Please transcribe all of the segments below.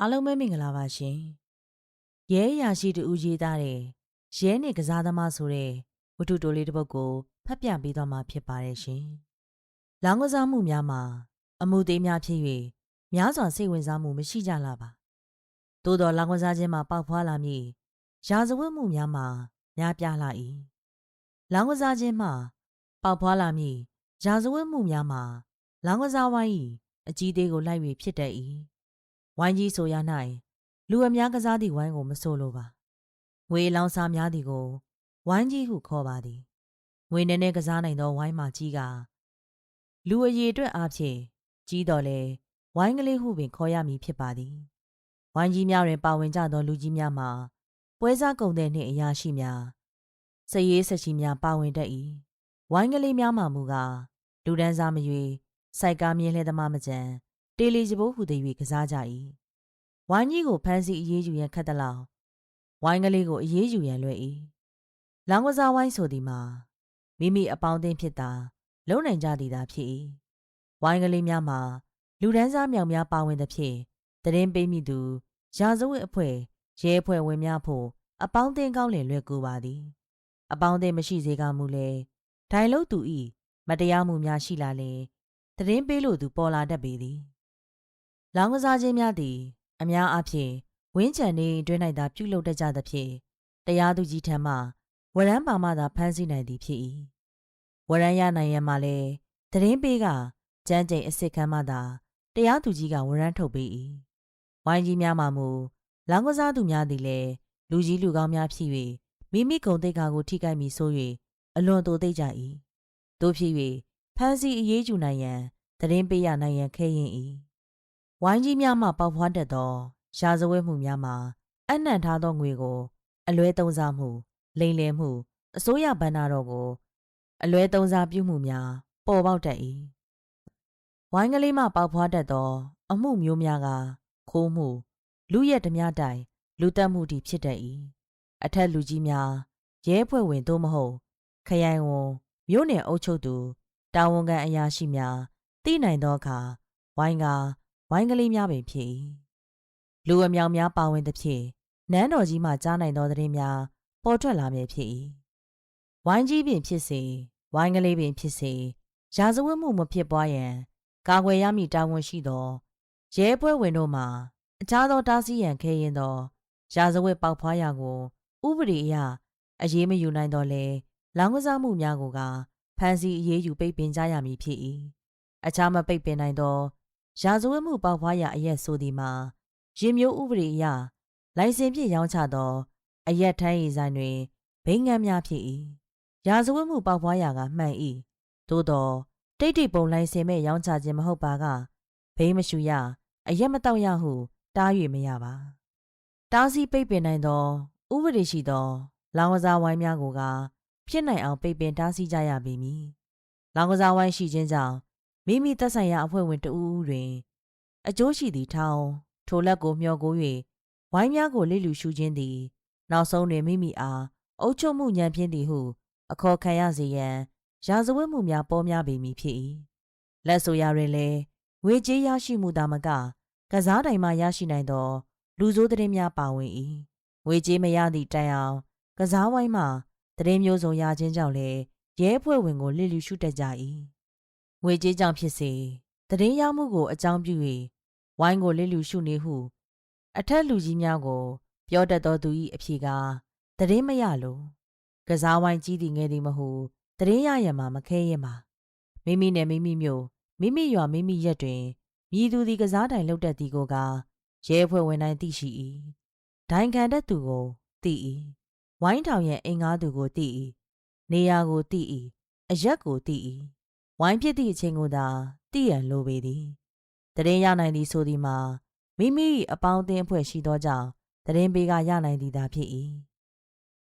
အားလုံးပဲမင်္ဂလာပါရှင်။ရဲရာရှိတူဦးရေးသားတဲ့ရဲနဲ့ကစားသမားဆိုတဲ့ဝတ္ထုတိုလေးတစ်ပုဒ်ကိုဖတ်ပြပေးသွားမှာဖြစ်ပါတယ်ရှင်။လောင်းကစားမှုများမှာ အမှုသေးများဖြစ်၍များစွာစိတ်ဝင်စားမှုမရှိကြလားပါ။သို့တော်လောင်းကစားခြင်းမှာပေါက်ဖွာလာမည်ရာဇဝတ်မှုများမှာများပြားလာ၏။လောင်းကစားခြင်းမှာပေါက်ဖွာလာမည်ရာဇဝတ်မှုများမှာလောင်းကစားဝိုင်း၏အကြီးသေးကိုလိုက်၍ဖြစ်တတ်၏။ ဝိုင်းကြီးဆိုရ၌လူအများကစားသည့်ဝိုင်းကိုမဆိုလိုပါငွေလောင်စာများသည်ကိုဝိုင်းကြီးဟုခေါ်ပါသည်ငွေနဲ့နဲ့ကစားနိုင်သောဝိုင်းမှာကြီးကလူအရေအတွက်အားဖြင့်ကြီးတော်လဲဝိုင်းကလေးဟုပင်ခေါ်ရမည်ဖြစ်ပါသည်ဝိုင်းကြီးများတွင်ပါဝင်ကြသောလူကြီးများမှာပွဲစားကုန်တဲ့နှင့်အရာရှိများစည်ရေးဆက်ချီများပါဝင်တတ်၏ဝိုင်းကလေးများမှာမူကားလူဒန်းစားမရွေစိုက်ကားမြင်းလှဲသမားမကြံ တေလီစဘိုးဟူသည်၍ကစားကြ၏ဝိုင်းကြီးကိုဖမ်းဆီးအရေးယူရန်ခတ်သလောက်ဝိုင်းကလေးကိုအရေးယူရန်လွယ်၏လောင်ကစားဝိုင်းဆိုသည်မှာမိမိအပေါင်းအသင်းဖြစ်တာလုံနိုင်ကြသည်သာဖြစ်၏ဝိုင်းကလေးများမှာလူဒန်းစားမြောင်များပါဝင်သဖြင့်တရင်ပေးမိသူရာဇဝတ်အဖွဲ့ရဲအဖွဲ့ဝင်များဖို့အပေါင်းအသင်းကောင်းလင်လွယ်ကူပါသည်အပေါင်းအသင်းမရှိစေကမူလဲဒိုင်လို့သူဤမတရားမှုများရှိလာလေတရင်ပေးလို့သူပေါ်လာတတ်ပေသည် လောင်ကစားခြင်းများသည် အများအားဖြင့်ဝင်းချန်နေတွင်း၌သာပြုလုပ်တတ်ကြသဖြင့်တရားသူကြီးထံမှဝရမ်းပါမှသာဖမ်းဆီးနိုင်သည်ဖြစ်၏ဝရမ်းရနိုင်ရန်မှလည်းတရင်ပေးကကျန်းကျိန်အစ်စ်ခမ်းမှသာတရားသူကြီးကဝရမ်းထုတ်ပေး၏ဝိုင်းကြီးများမှမူလောင်ကစားသူများသည်လည်းလူကြီးလူကောင်းများဖြစ်၍မိမိကုံတိတ်ခါကိုထိခိုက်မိဆို၍အလွန်တိုသိကြ၏တို့ဖြစ်၍ဖမ်းဆီးအရေးယူနိုင်ရန်တရင်ပေးရနိုင်ရန်ခဲရင်၏ ဝိုင်းကြီးများမှပေါက်ဖွားတတ်သောရာဇဝတ်မှုများမှာအနှံ့ထားသောငွေကို အလွဲသုံးစားမှုလိမ်လည်မှုအစိုးရဘဏ္ဍာတော်ကို အလွဲသုံးစားပြုမှုများပေါ်ပေါက်တတ်၏ဝိုင်းကလေးမှပေါက်ဖွားတတ်သော အမှုမျိုးများကခိုးမှု လူရက်ဓမြတိုင်လူတက်မှုတည်ဖြစ်တတ်၏အထက်လူကြီးများရဲဖွဲ့ဝင်သို့မဟုတ် ခရိုင်ဝန်မြို့နယ်အုပ်ချုပ်သူတာဝန်ခံအရာရှိများသိနိုင်သောအခါဝိုင်းက ဝိုင်းကလေးများပင်ဖြစ်၏လူအမြောင်များပါဝင်သဖြင့်နန်းတော်ကြီးမှကြားနိုင်သောသတင်းများပေါ်ထွက်လာမည်ဖြစ်၏ဝိုင်းကြီးပင်ဖြစ်စေဝိုင်းကလေးပင်ဖြစ်စေရာဇဝတ်မှုမဖြစ်ပွားရန်ကာကွယ်ရမည့်တာဝန်ရှိသောရဲပွဲဝင်တို့မှအခြားသောတားဆီးရန်ခဲရင်သောရာဇဝတ်ပေါက်ဖွားရာကို ဥပဒေအရအရေးမယူနိုင်တော့လဲလောင်ကစားမှုများကိုကဖမ်းဆီးအရေးယူပိတ်ပင်ကြရမည်ဖြစ်၏အခြားမပိတ်ပင်နိုင်သော ရာဇဝတ်မှုပေါက်ဖွားရာအရက်ဆိုသည်မှာရင်မျိုးဥပဒေအရလိုင်စင်ဖြင့်ရောင်းချသော အရက်ထမ်းရည်ဆိုင်တွင်ဘိန်းငန်းများဖြစ်၏ရာဇဝတ်မှုပေါက်ဖွားရာကမှန်၏သို့သောတိတ်တိတ်ပုံလိုင်စင်မဲ့ရောင်းချခြင်းမဟုတ်ပါကဘိန်းမရှူရအရက်မတောက်ရဟု တား၍မရပါတားဆီးပိတ်ပင်နိုင်သော ဥပဒေရှိသောလောင်ကစားဝိုင်းများကိုကဖြစ်နိုင်အောင်ပိတ်ပင်တားဆီးကြရပေမည်။လောင်ကစားဝိုင်းရှိခြင်းကြောင့် မိမိသက်ဆိုင်ရာအဖွဲ့ဝင်တဦးဦးတွင် အကျိုးရှိသည့်ထောင်ထိုလက်ကိုမျှော်ကို၍ဝိုင်းများကိုလိလူရှုခြင်းသည် နောက်ဆုံးတွင်မိမိအားအုပ်ချုပ်မှုညံပြင်းသည်ဟု အခေါ်ခံရစေရန်ရာဇဝတ်မှုများပေါ်များပေမည်ဖြစ်၏။လက်ဆိုရာတွင်လည်းငွေကြေးရရှိမှုသာမက ကစားတိုင်မှရရှိနိုင်သော လူဆိုးသတင်းများပါဝင်၏။ငွေကြေးမရသည့်တိုင်အောင် ကစားဝိုင်းမှသတင်းမျိုးစုံရခြင်းကြောင့်လည်းရဲဖွဲ့ဝင်ကိုလစ်လူရှုတတ်ကြ၏ ငွေကြေးကြောင့်ဖြစ်စေသတင်းရမှုကိုအကြောင်းပြု၍ဝိုင်းကိုလစ်လူရှုနေဟုအထက်လူကြီးများကို ပြောတတ်သောသူ၏အဖြေကသတင်းမရလို့ကစားဝိုင်းကြီးသည်ငယ်သည်မဟုသတင်းရရမှာမခဲရင်ပါမိမိနဲ့မိမိမျိုးမိမိရွာမိမိရက်တွင်မြည်သူသည်ကစားတိုင်လှုပ်တတ်သည်ကိုကရဲဖွဲ့ဝင်တိုင်းသိရှိ၏ဒိုင်ခံတတ်သူကိုသိ၏ဝိုင်းထောင်ရဲ့အင်္ဂါသူကိုသိ၏နေရာကိုသိ၏အရက်ကိုသိ၏ ဝိုင်းဖြစ်သည့်အချိန်ကိုသာသိရန်လိုပေသည်တရင်ရနိုင်သည်ဆိုသည်မှာမိမိအပေါင်းအသင်းအဖွဲ့ရှိသောကြောင့်တရင်ပေးကရနိုင်သည်သာဖြစ်၏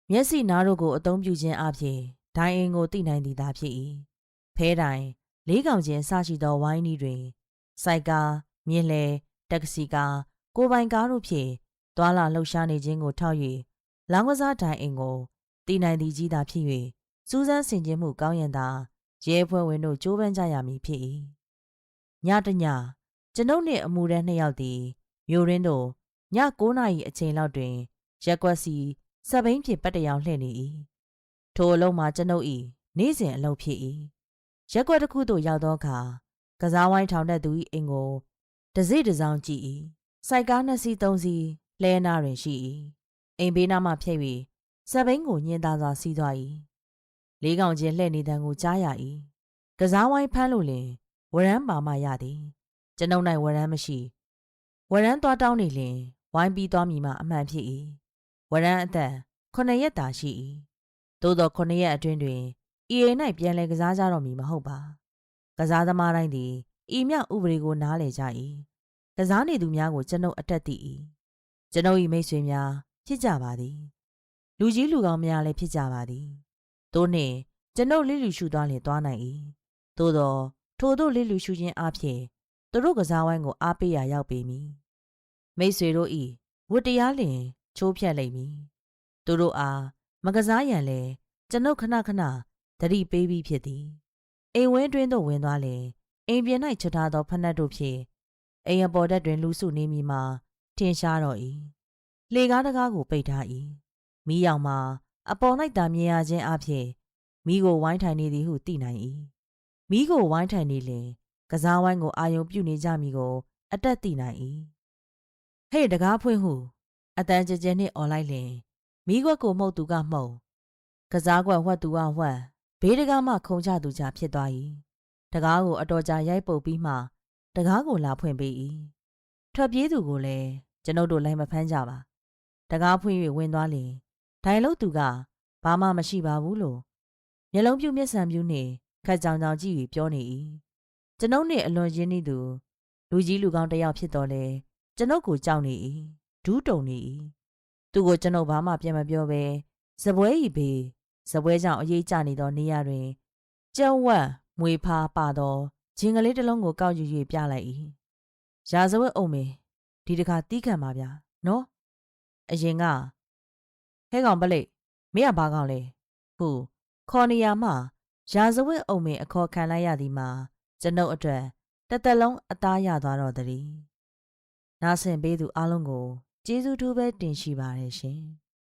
မျက်စိနားတို့ကိုအသုံးပြုခြင်းအပြင်ဒိုင်အင်ကိုသိနိုင်သည်သာဖြစ်၏ဖဲတိုင်လေးကောင်ချင်းစရှိသောဝိုင်းဤတွင်စိုက်ကားမြင်းလဲတက္ကစီကားကိုပိုင်ကားတို့ဖြင့်သွာလာလှုပ်ရှားနေခြင်းကိုထောက်၍လောင်ကစားတိုင်အင်ကိုတည်နိုင်သည်ကြီးသာဖြစ်၍စူးစမ်းဆင်ခြင်မှုကောင်းရင်သာ ရဲဖွဲ့ဝင်တို့ကြိုးပမ်းကြရမည်ဖြစ်၏ညတညကျွန်ုပ်နှင့်အမှုရန်နှစ်ယောက်သည်မြို့ရင်းသို့9နာရီအချိန်လောက်တွင် ရက်ကွက်စီစက်ဘိန်းဖြင့်ပတ်တရောင်လှည့်နေ၏ထိုအလုံးမှာကျွန်ုပ်၏နေ့စဉ်အလုပ်ဖြစ်၏ရက်ကွက်တစ်ခုသို့ရောက်သောအခါကစားဝိုင်းထောင်တဲ့သူ၏အိမ်ကိုတစိတစောင်းကြည့်၏စိုက်ကားနှစ်စီးသုံးစီးလဲနာတွင်ရှိ၏အိမ်ဘေးနားမှဖြည့်၍စက်ဘိန်းကိုညှင်းသားစွာစီးသွား၏ လေးကောင်ချင်းလှည့်နေတန်ကိုကြားရ၏ကစားဝိုင်းဖမ်းလို့လင်ဝရမ်းပါမှရသည်ကျွန်ုပ်၌ဝရမ်းမရှိဝရမ်းသွားတောင်းနေလင်ဝိုင်းပြီးသွားမည်မှအမှန်ဖြစ်၏ဝရမ်းအသက်ခုနှစ်ရက်သာရှိ၏သို့သောခုနှစ်ရက်အတွင်းတွင်ဤအိမ်၌ပြန်လည်ကစားကြတော့မည်မဟုတ်ပါကစားသမားတိုင်းသည်ဤမြောက်ဥပဒေကိုနားလည်ကြ၏ကစားနေသူများကိုကျွန်ုပ်အတက်သိ၏ကျွန်ုပ်၏မိတ်ဆွေများဖြစ်ကြပါသည် လူကြီးလူကောင်းများလည်းဖြစ်ကြပါသည် သို့နှင့်ကျွန်ုပ်လိလူရှုသွားလင်သွားနိုင်၏သို့သောထိုတို့လိလူရှုခြင်းအပြင်သူတို့ကစားဝိုင်းကိုအားပေးရာရောက်ပေမည်မိတ်ဆွေတို့ဤဝတ္တရားလင်ချိုးဖြတ်လိမ့်မည်သူတို့အားမကစားရန်လဲကျွန်ုပ်ခဏခဏတတိပေးပြီးဖြစ်သည်အိမ်ဝင်းတွင်သို့ဝင်သွားလေအိမ်ပြင်၌ချထားသောဖက်နှက်တို့ဖြင့်အိမ်အပေါ်တက်တွင်လူစုနေမိမှာထင်ရှားတော့၏လေကားတကားကိုပိတ်ထား၏မိယောင်မှာ အပေါ်၌သာမြင်ရခြင်းအပြင်မိကိုဝိုင်းထိုင်နေသည်ဟုသိနိုင်၏မိကိုဝိုင်းထိုင်နေလျင်ကစားဝိုင်းကိုအာယုံပြုနေကြမည်ကို အတက်သိနိုင်၏ဟဲ့တကားဖွင့်ဟုအတန်ကြဲကြဲနှင့်អော်လိုက်လျင်မိခွက်ကိုမှုတ်သူကမှုတ်ကစားကွက်ဝှက်သူကဝှက်ဘေးတကားမှခုံချသူကြဖြစ်သွား၏တကားကိုအတော်ကြာရိုက်ပုတ်ပြီးမှတကားကိုလာဖွင့်ပေး၏ထွက်ပြေးသူကိုလည်းကျွန်ုပ်တို့လိုက်မဖမ်းကြပါတကားဖွင့်၍ဝင်သွားလျင် ဒိုင်လုတ်သူကဘာမှမရှိပါဘူးလို့မျက်လုံးပြူမျက်စံပြူနှင့်ခက်ကြောင်ကြောင်ကြည့်ပြီးပြောနေ၏ကျွန်ုပ်နှင့်အလွန်ရင်းနှီးသူလူကြီးလူကောင်းတစ်ယောက်ဖြစ်တော်လဲကျွန်ုပ်ကိုကြောက်နေ၏ဒူးတုံနေ၏သူကိုကျွန်ုပ်ဘာမှပြန်မပြောဘဲဇပွဲဤဘေးဇပွဲကြောင့်အရေးကြနေသောနေရာတွင်ကျုံဝက်မွေဖားပါသောဂျင်ကလေးတစ်လုံးကိုကောက်ယူ၍ပြလိုက်၏ရာဇဝတ်အုံမင်းဒီတခါတီးခံပါဗျာနော်အရင်က ဟဲကောင်ပလိတ်မင်းကဘာကောင်လဲဟုခေါ်နေရမှရာဇဝတ်အုံမင်းအခေါ်ခံလိုက်ရသည်မှာကျွန်ုပ်အတွက်တသက်လုံးအသားရသွားတော့တည်းနားဆင်ပေးသူအလုံးကိုကျေးဇူးထူးပဲတင်ရှိပါတယ်ရှင်